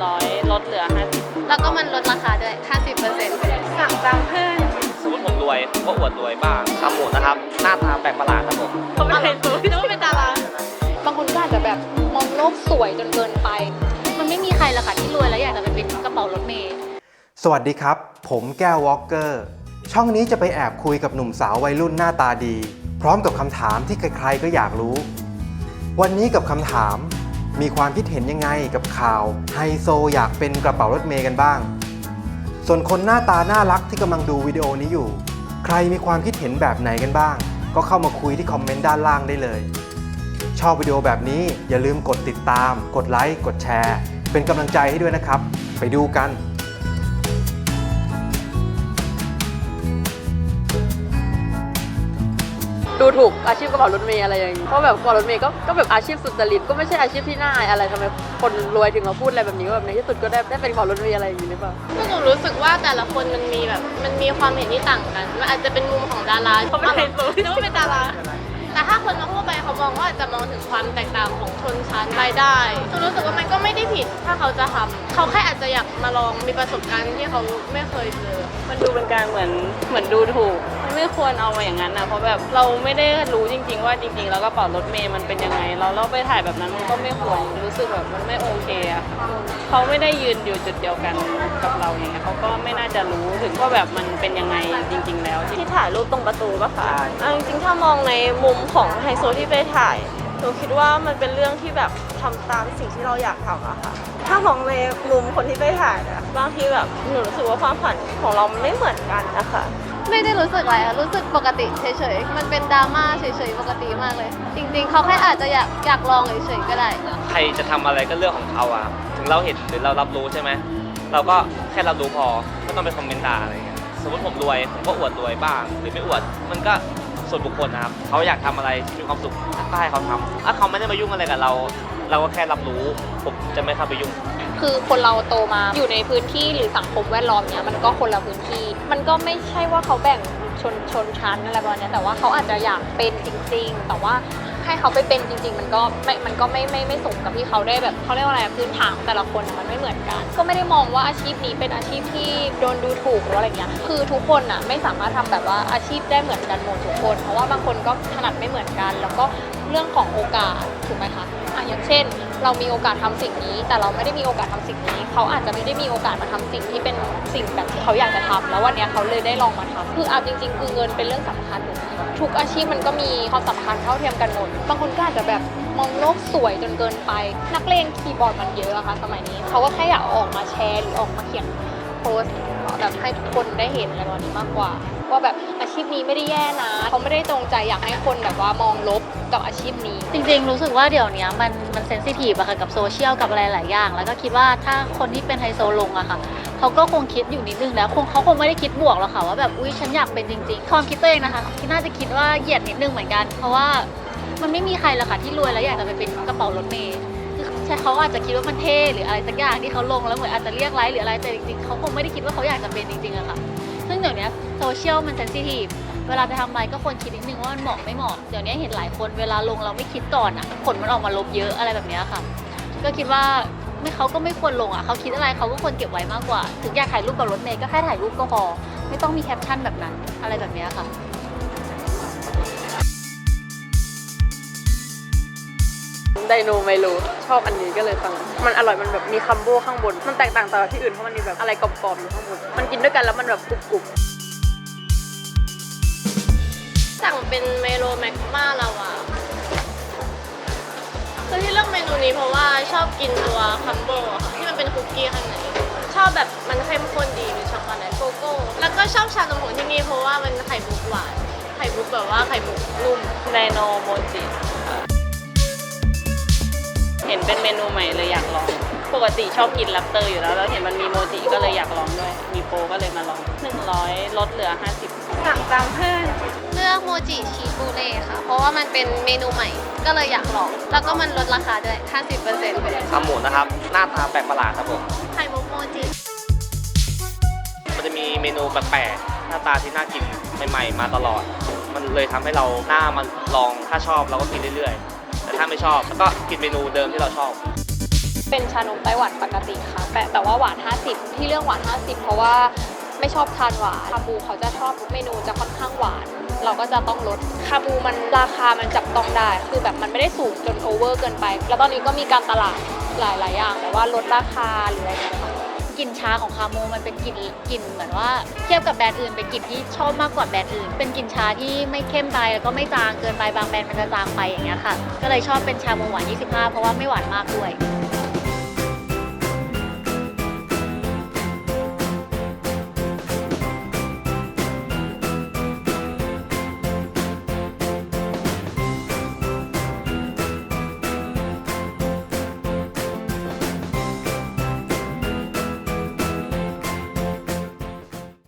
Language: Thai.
100 ลดเหลือ 50 แล้วก็มันลดราคาด้วย 50%สั่งตามเพื่อนสมมติผมรวยผมก็อวดรวยบ้างขาหมูนะครับ หน้าตาแปลกประหลาดครับผมเขาไม่เคยรู้นึกว่าเป็นดาราบางคนก็อาจจะแบบมองโลกสวยจนเกินไป มันไม่มีใครหรอกค่ะที่รวยแล้วอยากจะไปเป็นกระเป๋ารถเมย์สวัสดีครับ ผมแก้ววอลเกอร์ ช่องนี้จะไปแอบคุยกับหนุ่มสาววัยรุ่นหน้าตาดี พร้อมกับคำถามที่ใครๆก็อยากรู้ วันนี้กับคำถาม มีความคิดเห็นยังไงกับข่าวไฮโซอยากเป็นกระเป๋ารถเมย์กันบ้าง ส่วนคนหน้าตาน่ารักที่กำลังดูวิดีโอนี้อยู่ ใครมีความคิดเห็นแบบไหนกันบ้าง ก็เข้ามาคุยที่คอมเมนต์ด้านล่างได้เลย ชอบวิดีโอแบบนี้อย่าลืมกดติดตาม กดไลค์ กดแชร์ เป็นกำลังใจให้ด้วยนะครับ ไปดูกัน ดูถูกอาชีพกระเป๋ารถเมย์อะไรอย่างนี้เพราะแบบกระเป๋ารถเมย์ก็ก็แบบอาชีพสุจริตก็ไม่ใช่อาชีพที่น่าอายอะไรทำไมคนรวยถึงมาพูดอะไรแบบนี้ว่าแบบในที่สุดก็ได้ได้เป็นกระเป๋ารถเมย์อะไรอย่างนี้หรือเปล่า คือหนูรู้สึกว่าแต่ละคนมันมีแบบมันมีความเห็นที่ต่างกันมันอาจจะเป็นมุมของดาราเขาไม่เคยรู้นึกว่าเป็นดารา แต่ถ้าคนทั่วไปเขามองว่าอาจจะมองถึงความแตกต่างของชนชั้นรายได้หนูรู้สึกว่ามันก็ไม่ได้ผิดถ้าเขาจะทำเขาแค่อาจจะอยากมาลองมีประสบการณ์ที่เขาไม่เคยเจอ มันดูเป็นการเหมือนเหมือนดูถูก มันไม่ควรเอามาอย่างนั้นนะเพราะแบบเราไม่ได้รู้จริง ๆ ว่าจริง ๆ แล้วกระเป๋ารถเมย์มันเป็นยังไง เราเราไปถ่ายแบบนั้นมันก็ไม่ควรรู้สึกแบบมันไม่โอเคอะเขาไม่ได้ยืนอยู่จุดเดียวกันกับเราอย่างเงี้ยเขาก็ไม่น่าจะรู้ถึงว่าแบบมันเป็นยังไงจริง ๆ แล้วที่ที่ถ่ายรูปตรงประตูปะคะเอาจริงๆถ้ามองในมุมของไฮโซที่ไปถ่าย หนูคิดว่ามันเป็นเรื่องที่แบบทำตามสิ่งที่เราอยากทำอะค่ะ ถ้ามองในมุมคนที่ไปถ่ายอะบางทีแบบหนูรู้สึกว่าความฝันของเรามันไม่เหมือนกันนะคะไม่ได้รู้สึกอะไรอะรู้สึกปกติเฉยๆ มันเป็นดราม่าเฉยๆ ปกติมากเลย จริงๆ เขาแค่อาจจะอยากอยากลองเฉยๆ ก็ได้ ใครจะทำอะไรก็เรื่องของเขาอะถึงเราเห็นหรือเรารับรู้ใช่ไหม เราก็แค่รับรู้พอ ไม่ต้องไปคอมเมนต์ด่าอะไรเงี้ย สมมติผมรวย ผมก็อวดรวยบ้าง หรือไม่อวด มันก็ ส่วนบุคคลนะครับเขาอยากทำอะไรที่มีความสุขก็ให้เขาทำถ้าเขาไม่ได้มายุ่งอะไรกับเรา เราก็แค่รับรู้ผมจะไม่เข้าไปยุ่ง คือคนเราโตมาอยู่ในพื้นที่หรือสังคมแวดล้อมเนี้ยมันก็คนละพื้นที่ มันก็ไม่ใช่ว่าเขาแบ่งชนชนชั้นอะไรประมาณเนี้ยแต่ว่าเขาอาจจะอยากเป็นจริง ๆ แต่ว่า ให้เขาไปเป็นจริง ๆ มันก็ไม่มันก็ไม่ไม่ไม่สมกับที่เขาได้แบบเขาเรียกว่าอะไรพื้นฐานแต่ละคนมันไม่เหมือนกัน ก็ไม่ได้มองว่าอาชีพนี้เป็นอาชีพที่โดนดูถูกหรืออะไรเงี้ยคือทุกคนอะไม่สามารถทำแบบว่าอาชีพได้เหมือนกันหมดทุกคน เพราะว่าบางคนก็ถนัดไม่เหมือนกัน แล้วก็เรื่องของโอกาสถูกไหมคะอะอย่างเช่น เรามีโอกาสทำสิ่งนี้ แต่เราไม่ได้มีโอกาสทำสิ่งนี้ เขาอาจจะไม่ได้มีโอกาสมาทำสิ่งที่เป็นสิ่งแบบที่เขาอยากจะทำแล้ววันเนี้ยเขาเลยได้ลองมาทำคืออาจริง ๆ คือเงินเป็นเรื่องสำคัญถูกไหม ทุกอาชีพมันก็มีความสำคัญเท่าเทียมกันหมด บางคนก็อาจจะแบบมองโลกสวยจนเกินไป นักเลงคีย์บอร์ดมันเยอะอะค่ะสมัยนี้ เขาก็แค่อยากออกมาแชร์หรือออกมาเขียนโพสต์แบบให้คนได้เห็นอะไรประมาณนี้มากกว่า ว่าแบบอาชีพนี้ไม่ได้แย่นะเขาไม่ได้จงใจอยากให้คนแบบว่ามองลบกับอาชีพนี้ จริงๆ รู้สึกว่าเดี๋ยวนี้มันมันเซนซิทีฟอะค่ะกับโซเชียลกับอะไรหลายอย่าง แล้วก็คิดว่าถ้าคนที่เป็นไฮโซลงอะค่ะ เขาก็คงคิดอยู่นิดนึงแล้วคงเขาคงไม่ได้คิดบวกหรอกค่ะว่าแบบอุ้ยฉันอยากเป็นจริงๆความคิดตัวเองนะคะที่น่าจะคิดว่าเหยียดนิดนึงเหมือนกัน เพราะว่ามันไม่มีใครหรอกค่ะที่รวยแล้วอยากจะไปเป็นกระเป๋ารถเมย์คือใช่เขาอาจจะคิดว่ามันเท่หรืออะไรสักอย่างที่เขาลงแล้วเหมือนอาจจะเรียกไลค์หรืออะไรแต่จริงๆเขาคงไม่ได้คิดว่าเขาอยากจะเป็นจริงๆอะค่ะ ซึ่งเดี๋ยวนี้โซเชียลมันเซนซิทีฟเวลาจะทำอะไรก็ควรคิดนิดนึงว่ามันเหมาะไม่เหมาะเดี๋ยวนี้เห็นหลายคนเวลาลงเราไม่คิดก่อนอะผลมันออกมาลบเยอะอะไรแบบนี้ค่ะ ก็คิดว่า ไม่เขาก็ไม่ควรลงอะเขาคิดอะไรเขาก็ควรเก็บไว้มากกว่า ถึงอยากถ่ายรูปกับรถเมย์ก็แค่ถ่ายรูปก็พอ ไม่ต้องมีแคปชั่นแบบนั้น อะไรแบบเนี้ยค่ะไดโนไมโลชอบอันนี้ก็เลยสั่งมันอร่อยมันแบบมีคัมโบข้างบน มันแตกต่างจากที่อื่นเพราะมันมีแบบอะไรกรอบๆอยู่ข้างบน มันกินด้วยกันแล้วมันแบบกรุบสั่งเป็นเมโลแมกมาลาวา ที่นูนี้เพราะว่าชอบกินตัวคัมโบอะค่ะ ที่มันเป็นคุกกี้ข้างในชอบแบบมันเข้มข้นดีมีช็อกโกแลตโกโก้ แล้วก็ชอบชานมผงที่นี่เพราะว่ามันไข่มุกหวาน ไข่มุกแบบว่าไข่มุกนุ่มไดโนโมจิ เห็นเป็นเมนูใหม่เลยอยากลอง ปกติชอบกินแรปเตอร์อยู่แล้ว แล้วเห็นมันมีโมจิก็เลยอยากลองด้วย มีโปรก็เลยมาลอง 100 ลดเหลือ 50สั่งตามเพื่อนเลือกโมจิชีสบูเล่ค่ะ เพราะว่ามันเป็นเมนูใหม่ก็เลยอยากลอง แล้วก็มันลดราคาด้วย 50%ขาหมูนะครับ หน้าตาแปลกประหลาดครับผม ไข่มุกโมจิ มันจะมีเมนูแปลกๆหน้าตาที่น่ากินใหม่ๆมาตลอด มันเลยทำให้เราหน้ามันลองถ้าชอบเราก็กินเรื่อยๆ แต่ถ้าไม่ชอบก็กินเมนูเดิมที่เราชอบ เป็นชานมไต้หวันปกติค่ะแต่แต่ว่าหวาน 50 ที่เรื่องหวาน 50 เพราะว่าไม่ชอบทานหวานคาบูเขาจะชอบเมนูจะค่อนข้างหวาน เราก็จะต้องลดคาบูมันราคามันจับต้องได้ คือแบบมันไม่ได้สูงจนโอเวอร์เกินไป แล้วตอนนี้ก็มีการตลาดหลาย ๆ อย่างแต่ว่าลดราคาหรืออะไรอย่างเงี้ยค่ะกลิ่นชาของคาโมมันเป็นกลิ่นกลิ่นเหมือนว่าเทียบกับแบรนด์อื่นเป็นกลิ่นที่ชอบมากกว่าแบรนด์อื่น เป็นกลิ่นชาที่ไม่เข้มไปแล้วก็ไม่จางเกินไปบางแบรนด์มันจะจางไปอย่างเงี้ยค่ะ ก็เลยชอบเป็นชาโมหวาน 25 เพราะว่าไม่หวานมากด้วย